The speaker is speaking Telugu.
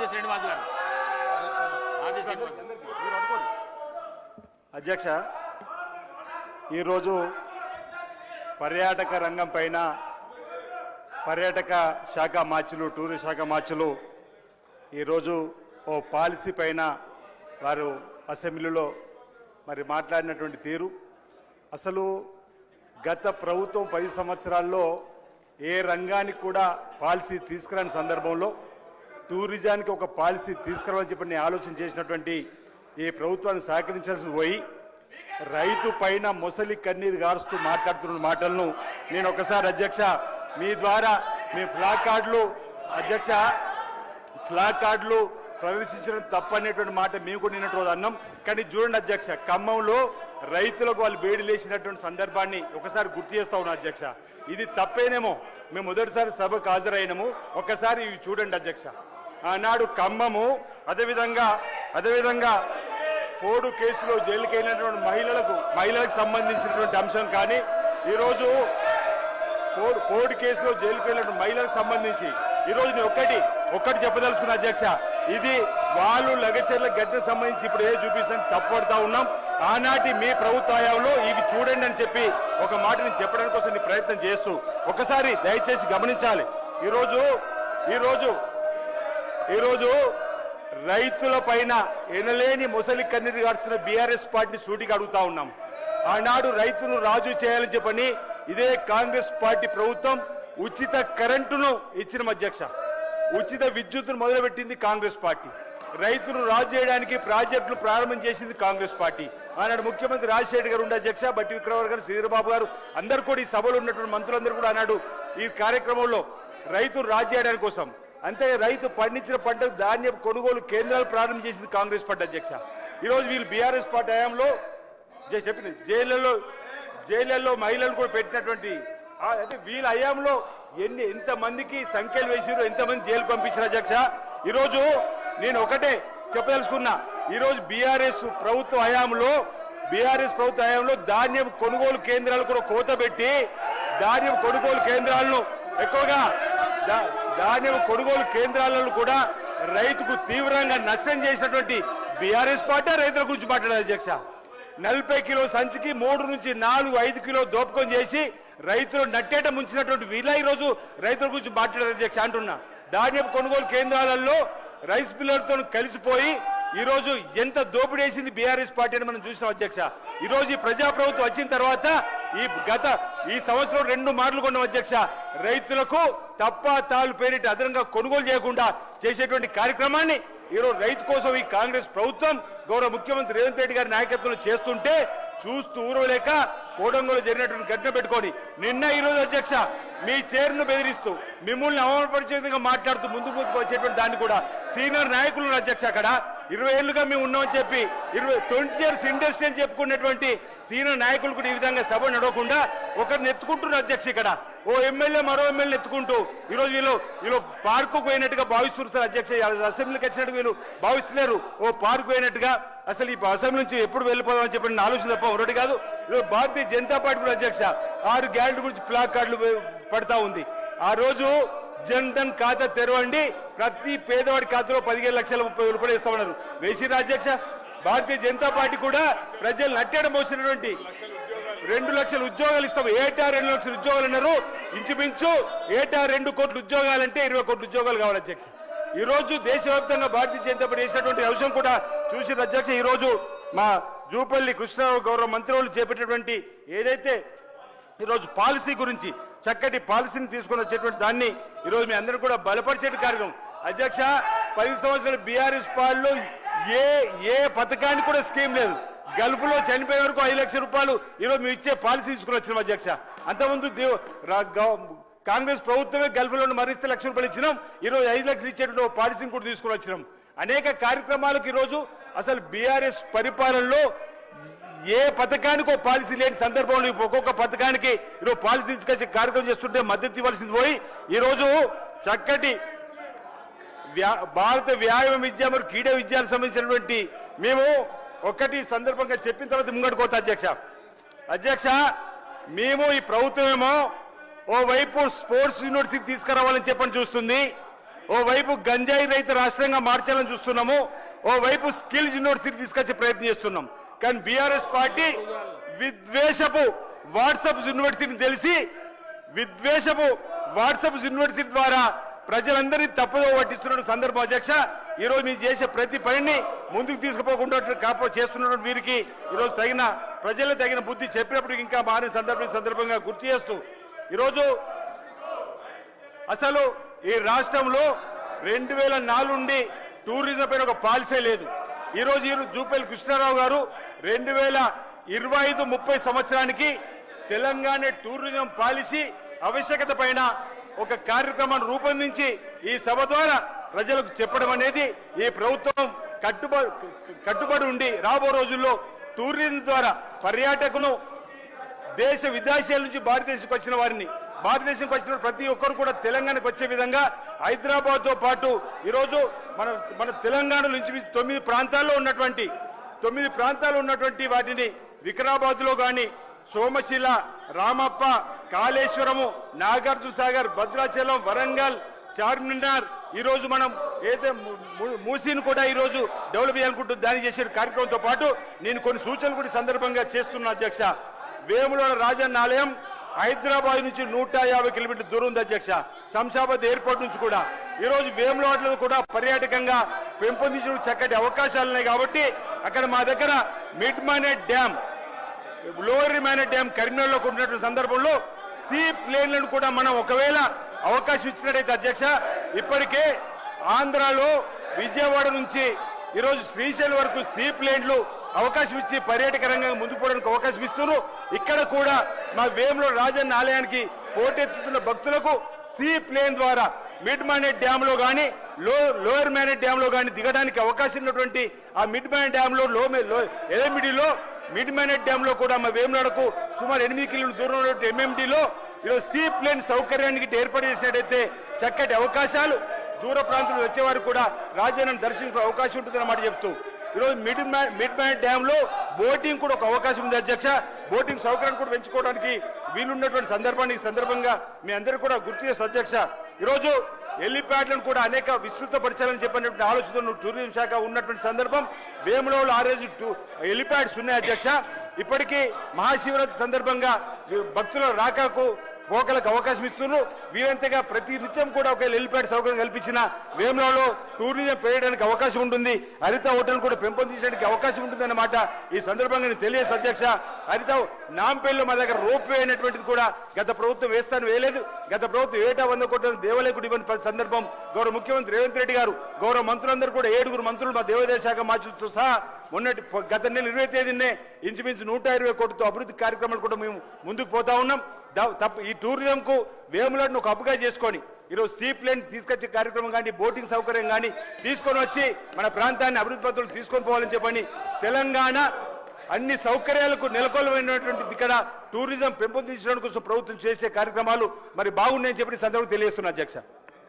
ఆది శ్రీనివాస్ గారు. ఆది అధ్యక్ష ఈరోజు పర్యాటక రంగం పైన పర్యాటక శాఖ మార్చులు టూరిస్ట్ శాఖ మార్చులు ఈరోజు ఓ పాలసీ పైన వారు అసెంబ్లీలో మరి మాట్లాడినటువంటి తీరు. అసలు గత ప్రభుత్వం పది సంవత్సరాల్లో ఏ రంగానికి కూడా పాలసీ తీసుకురాని సందర్భంలో టూరిజానికి ఒక పాలసీ తీసుకురావాలని చెప్పి నేను ఆలోచన చేసినటువంటి ఈ ప్రభుత్వాన్ని సహకరించాల్సి పోయి రైతు పైన మొసలి కన్నీరు గారుస్తూ మాట్లాడుతున్న మాటలను నేను ఒకసారి అధ్యక్ష మీ ద్వారా మీ ఫ్లాగ్ కార్డులు అధ్యక్ష ఫ్లాగ్ కార్డులు ప్రదర్శించడం తప్పనేటువంటి మాట మేము కూడా నిన్నటి రోజు అన్నాం. కానీ చూడండి అధ్యక్ష ఖమ్మంలో రైతులకు వాళ్ళు వేడి లేచినటువంటి సందర్భాన్ని ఒకసారి గుర్తు చేస్తా ఉన్నా అధ్యక్ష. ఇది తప్పేనేమో. మేము మొదటిసారి సభకు హాజరైనము. ఒకసారి ఇవి చూడండి అధ్యక్ష. ఆనాడు ఖమ్మము అదేవిధంగా అదేవిధంగా పోడు కేసులో జైలుకి వెళ్ళినటువంటి మహిళలకు మహిళలకు సంబంధించినటువంటి అంశం కానీ ఈరోజు కోడ్ కోడ్ కేసులో జైలుకు వెళ్ళిన మహిళలకు సంబంధించి ఈరోజు నేను ఒక్కటి ఒక్కటి చెప్పదలుచుకున్న అధ్యక్ష ఇది వాళ్ళు లగచర్ల గడ్డకు సంబంధించి ఇప్పుడు ఏ చూపిస్తుందని తప్పుపడతా ఉన్నాం. ఆనాటి మీ ప్రభుత్వాయంలో ఇవి ఇది చూడండి అని చెప్పి ఒక మాట నేను చెప్పడానికి కోసం ప్రయత్నం చేస్తూ ఒకసారి దయచేసి గమనించాలి. ఈరోజు ఈరోజు ఈరోజు రైతుల పైన ఎనలేని ముసలి కన్నీరు గాడుస్తున్న బీఆర్ఎస్ పార్టీని సూటికి అడుగుతా ఉన్నాం. ఆనాడు రైతును రాజు చేయాలని చెప్పని ఇదే కాంగ్రెస్ పార్టీ ప్రభుత్వం ఉచిత కరెంటును ఇచ్చిన అధ్యక్ష. ఉచిత విద్యుత్తును మొదలుపెట్టింది కాంగ్రెస్ పార్టీ. రైతును రాజు చేయడానికి ప్రాజెక్టులు ప్రారంభం చేసింది కాంగ్రెస్ పార్టీ. ఆనాడు ముఖ్యమంత్రి రాజశేఖర్ గారు ఉండే అధ్యక్ష బట్టి విక్రమార్ గారు శ్రీధరబాబు గారు అందరు కూడా ఈ సభలో ఉన్నటువంటి మంత్రులందరూ కూడా ఆనాడు ఈ కార్యక్రమంలో రైతును రాజు చేయడానికి కోసం అంతే రైతు పండించిన పంటకు ధాన్యం కొనుగోలు కేంద్రాలు ప్రారంభం చేసింది కాంగ్రెస్ పార్టీ అధ్యక్ష. ఈరోజు వీళ్ళు బీఆర్ఎస్ పార్టీ హయాంలో జై- చెప్పింది జైళ్ళల్లో మహిళలు కూడా పెట్టినటువంటి అంటే వీళ్ళ హయాంలో ఎన్ని ఎంతమందికి సంఖ్యలు వేసిరు ఎంతమంది జైలు పంపించారు అధ్యక్ష? ఈరోజు నేను ఒకటే చెప్పదలుచుకున్నా. ఈరోజు బీఆర్ఎస్ ప్రభుత్వ హయాంలో బీఆర్ఎస్ ప్రభుత్వ హయాంలో ధాన్యం కొనుగోలు కేంద్రాలు కూడా కోత పెట్టి ధాన్యం కొనుగోలు కేంద్రాలను ఎక్కువగా ధాన్యం కొనుగోలు కేంద్రాలను కూడా రైతుకు తీవ్రంగా నష్టం చేసినటువంటి బీఆర్ఎస్ పార్టీ రైతుల గురించి మాట్లాడారు అధ్యక్ష. నలభై కిలో సంచికి మూడు నుంచి నాలుగు ఐదు కిలో దోపకం చేసి రైతులు నట్టేట ముంచినటువంటి వీళ్ళ ఈ రోజు రైతుల గురించి మాట్లాడారు అధ్యక్ష అంటున్నా. ధాన్యం కొనుగోలు కేంద్రాలలో రైస్ మిల్లర్తో కలిసిపోయి ఈ రోజు ఎంత దోపిడీ వేసింది బీఆర్ఎస్ పార్టీ అని మనం చూసినాం అధ్యక్ష. ఈ రోజు ఈ ప్రజాప్రభుత్వం వచ్చిన తర్వాత ఈ గత ఈ సంవత్సరం రెండు మార్లు కొన్నాం అధ్యక్ష. రైతులకు తప్ప తాళ్ళు పేరిట అదనంగా కొనుగోలు చేయకుండా చేసేటువంటి కార్యక్రమాన్ని ఈరోజు రైతు కోసం ఈ కాంగ్రెస్ ప్రభుత్వం గౌరవ ముఖ్యమంత్రి రేవంత్ రెడ్డి గారి నాయకత్వంలో చేస్తుంటే చూస్తూ ఊరవలేక కోడంగోలు జరిగినటువంటి ఘటన పెట్టుకొని నిన్న ఈరోజు అధ్యక్ష మీ చైర్ను బెదిరిస్తూ మిమ్మల్ని అవమానపరిచే విధంగా మాట్లాడుతూ ముందు ముందుకు వచ్చేటువంటి దాన్ని కూడా సీనియర్ నాయకులు అధ్యక్ష అక్కడ. ఇరవై ఏళ్ళుగా మేము ఉన్నామని చెప్పి ఇరవై ట్వంటీ ఇయర్స్ ఇండస్ట్రీ అని చెప్పుకున్నటువంటి సీనియర్ నాయకులు కూడా ఈ విధంగా సభ నడవకుండా ఒకరిని ఎత్తుకుంటున్నారు అధ్యక్ష ఇక్కడ. ఓ ఎమ్మెల్యే మరో ఎమ్మెల్యే ఎత్తుకుంటూ ఈరోజు వీళ్ళు వీళ్ళు పార్కు పోయినట్టుగా భావిస్తున్నారు సార్ అధ్యక్ష అసెంబ్లీకి వచ్చినట్టు వీళ్ళు భావిస్తున్నారు ఓ పార్కు పోయినట్టుగా అసలు ఈ అసెంబ్లీ నుంచి ఎప్పుడు వెళ్ళిపోదాం అని చెప్పి ఆలోచన తప్ప ఒకటి కాదు. ఈరోజు భారతీయ జనతా పార్టీ కూడా అధ్యక్ష ఆరు గ్యారెంటీ గురించి ప్లాక్ కార్డులు పడతా ఉంది. ఆ రోజు జన్ధన్ ఖాతా తెరవండి. ప్రతి పేదవాడి ఖాతాలో పదిహేను లక్షల ముప్పై వేలు రూపాయలు ఇస్తామన్నారు. వేసిరా అధ్యక్ష? భారతీయ జనతా పార్టీ కూడా ప్రజలు నట్టడం వచ్చినటువంటి రెండు లక్షల ఉద్యోగాలు ఇస్తాం ఏటా రెండు లక్షల ఉద్యోగాలు అన్నారు ఇంచుమించు ఏటా రెండు కోట్ల ఉద్యోగాలంటే ఇరవై కోట్ల ఉద్యోగాలు కావాలి అధ్యక్ష. ఈ రోజు దేశవ్యాప్తంగా భారతీయ జనతా పార్టీ చేసినటువంటి అంశం కూడా చూసిన అధ్యక్ష. ఈ రోజు మా జూపల్లి కృష్ణారావు గౌరవ మంత్రులు చేపట్టినటువంటి ఏదైతే ఈరోజు పాలసీ గురించి చక్కటి పాలసీని తీసుకొని వచ్చేటువంటి దాన్ని ఈరోజు మీ అందరూ కూడా బలపరిచే కార్యక్రమం. అధ్యక్ష పది సంవత్సరాల బీఆర్ఎస్ పాలనలో ఏ ఏ పథకానికి కూడా స్కీమ్ లేదు. గల్ఫ్లో చనిపోయే వరకు ఐదు లక్షల రూపాయలు ఈరోజు మేము ఇచ్చే పాలసీ తీసుకుని వచ్చినాం అధ్యక్ష. అంతకుముందు కాంగ్రెస్ ప్రభుత్వమే గల్ఫ్లో మరిస్తే లక్ష రూపాయలు ఇచ్చినాం. ఈరోజు ఐదు లక్షలు ఇచ్చేటువంటి పాలసీని కూడా తీసుకుని వచ్చినాం. అనేక కార్యక్రమాలకు ఈరోజు అసలు బీఆర్ఎస్ పరిపాలనలో ఏ పథకానికి పాలసీ లేని సందర్భంలో ఒక్కొక్క పథకానికి ఈరోజు పాలసీ తీసుకొచ్చి కార్యక్రమం చేస్తుంటే మద్దతు ఇవ్వాల్సింది పోయి ఈరోజు చక్కటి భారత వ్యాయామ విద్య మరియు క్రీడా విద్యకు సంబంధించినటువంటి మేము ఒకటి సందర్భంగా చెప్పిన తర్వాత ముంగడుకోవచ్చు అధ్యక్ష. అధ్యక్ష మేము ఈ ప్రభుత్వమేమో ఓవైపు స్పోర్ట్స్ యూనివర్సిటీ తీసుకురావాలని చెప్పని చూస్తుంది. ఓవైపు గంజాయి రైతు రాష్ట్రంగా మార్చాలని చూస్తున్నాము. ఓవైపు స్కిల్ యూనివర్సిటీ తీసుకొచ్చే ప్రయత్నం చేస్తున్నాం. కానీ బీఆర్ఎస్ పార్టీ విద్వేషపు వాట్సాప్ యూనివర్సిటీని తెలిసి విద్వేషపు వాట్సాప్ యూనివర్సిటీ ద్వారా ప్రజలందరినీ తప్పుదో పట్టిస్తున్న సందర్భం అధ్యక్ష. ఈరోజు మీరు చేసే ప్రతి పనిని ముందుకు తీసుకుపోకుండా కాపో చేస్తున్నటువంటి వీరికి ఈరోజు తగిన ప్రజలకు తగిన బుద్ధి చెప్పినప్పుడు ఇంకా మారిన సందర్భం సందర్భంగా గుర్తు చేస్తూ ఈరోజు అసలు ఈ రాష్ట్రంలో రెండు వేల నాలుగు నుండి టూరిజం పైన ఒక పాలసీ లేదు. ఈ రోజు జూపల్లి కృష్ణారావు గారు రెండు వేల ఇరవై ఐదు ముప్పై సంవత్సరానికి తెలంగాణ టూరిజం పాలసీ ఆవశ్యకత పైన ఒక కార్యక్రమాన్ని రూపొందించి ఈ సభ ద్వారా ప్రజలకు చెప్పడం అనేది ఈ ప్రభుత్వం కట్టుబడి కట్టుబడి ఉండి రాబో రోజుల్లో టూరిజం ద్వారా పర్యాటకును దేశ విదేశాల నుంచి భారతదేశంకి వచ్చిన వారిని భారతదేశంకి వచ్చిన ప్రతి ఒక్కరు కూడా తెలంగాణకు వచ్చే విధంగా హైదరాబాద్తో పాటు ఈరోజు మన మన తెలంగాణ నుంచి తొమ్మిది ప్రాంతాల్లో ఉన్నటువంటి తొమ్మిది ప్రాంతాలు ఉన్నటువంటి వాటిని వికారాబాద్లో గాని సోమశిల రామప్ప కాళేశ్వరము నాగార్జున సాగర్ భద్రాచలం వరంగల్ చార్మినార్ ఈరోజు మనం ఏదైతే మూసీని కూడా ఈరోజు డెవలప్ చేయాలనుకుంటూ దాని చేసే కార్యక్రమంతో పాటు నేను కొన్ని సూచనలు కూడా సందర్భంగా చేస్తున్నా అధ్యక్ష. వేములవాడ రాజన్న ఆలయం హైదరాబాద్ నుంచి నూట యాభై కిలోమీటర్ దూరం ఉంది అధ్యక్ష. శంషాబాద్ ఎయిర్పోర్ట్ నుంచి కూడా. ఈరోజు వేములవాడలో కూడా పర్యాటకంగా పెంపొందించిన చక్కటి అవకాశాలు ఉన్నాయి కాబట్టి అక్కడ మా దగ్గర mid Manair dam lower Manair dam కరీంనగర్లో ఉన్నటువంటి సందర్భంలో సీ ప్లేన్లను కూడా మనం ఒకవేళ అవకాశం ఇచ్చినట్టయితే అధ్యక్ష ఇప్పటికే ఆంధ్రాలో విజయవాడ నుంచి ఈరోజు శ్రీశైలం వరకు సీ ప్లేన్లు అవకాశం ఇచ్చి పర్యాటక రంగం ముందుకు పోవడానికి అవకాశం ఇస్తున్నారు. ఇక్కడ కూడా మా వేములో రాజన్న ఆలయానికి పోటెత్తుతున్న భక్తులకు సీ ప్లేన్ ద్వారా మిడ్ మానేట్ డ్యామ్లో కానీ లో లోయర్ మానేట్ డ్యామ్లో కానీ దిగడానికి అవకాశం ఉన్నటువంటి ఆ మిడ్ మానేట్ డ్యామ్లో లో మిడ్ మానేట్ డ్యామ్లో కూడా మా వేమునాడకు సుమారు ఎనిమిది కిలోమీటర్ దూరంలో ఎంఎండిలో ఈరోజు సీ ప్లేన్ సౌకర్యానికి ఏర్పాటు చేసినట్టయితే చక్కటి అవకాశాలు దూర ప్రాంతంలో వచ్చేవారు కూడా రాజధానిని దర్శించే అవకాశం ఉంటుందన్నమాట చెప్తూ. ఈరోజు మిడ్ మిడ్ మ్యాన్ డ్యామ్లో బోటింగ్ కూడా ఒక అవకాశం ఉంది అధ్యక్ష. బోటింగ్ సౌకర్యం కూడా పెంచుకోవడానికి వీలున్నటువంటి సందర్భాన్ని ఈ సందర్భంగా మీ అందరూ కూడా గుర్తు చేస్తారు అధ్యక్ష. ఈరోజు హెలిప్యాడ్లను కూడా అనేక విస్తృతపరచాలని చెప్పినటువంటి ఆలోచనలు టూరిజం శాఖ ఉన్నటువంటి సందర్భం. వేములలో ఆ రోజు టూ- హెలిప్యాడ్స్ ఉన్నాయి అధ్యక్ష. ఇప్పటికీ మహాశివరాత్రి సందర్భంగా భక్తుల రాకకు పోకలకు అవకాశం ఇస్తున్నారు. వీరంతగా ప్రతి నిత్యం కూడా ఒక హెలిప్యాడ్ సౌకర్యం కల్పించిన వేములలో టూరిజం పెరగడానికి అవకాశం ఉంటుంది. హరిత హోటల్ కూడా పెంపొందించడానికి అవకాశం ఉంటుంది అన్నమాట ఈ సందర్భంగా నేను తెలియజేసి అధ్యక్ష హరిత నాంపల్లిలో మా దగ్గర రోప్ వే అనేటువంటిది కూడా గత ప్రభుత్వం వేస్తాను వేయలేదు. గత ప్రభుత్వం ఏటా వంద కోట్ల దేవాలయకుడు ఇవ్వని సందర్భం గౌరవ ముఖ్యమంత్రి రేవంత్ రెడ్డి గారు గౌరవ మంత్రులందరూ కూడా ఏడుగురు మంత్రులు మా దేవాదాయ శాఖ మార్చులతో సహా మొన్నటి గత నెల ఇరవై తేదీనే ఇంచుమించు నూట ఇరవై కోట్లతో అభివృద్ధి కార్యక్రమాలు కూడా మేము ముందుకు పోతా ఉన్నాం. తప్ప ఈ టూరిజంకు వేములను ఒక అప్పుగా చేసుకొని ఈరోజు సీ ప్లేన్ తీసుకొచ్చే కార్యక్రమం కానీ బోటింగ్ సౌకర్యం కానీ తీసుకొని వచ్చి మన ప్రాంతాన్ని అభివృద్ధి పద్ధతులు తీసుకొని పోవాలని చెప్పని తెలంగాణ అన్ని సౌకర్యాలకు నెలకొల్మైనటువంటి ఇక్కడ టూరిజం పెంపొందించడానికి కోసం ప్రభుత్వం చేసే కార్యక్రమాలు మరి బాగున్నాయని చెప్పి సందర్భంగా తెలియజేస్తున్నా అధ్యక్ష.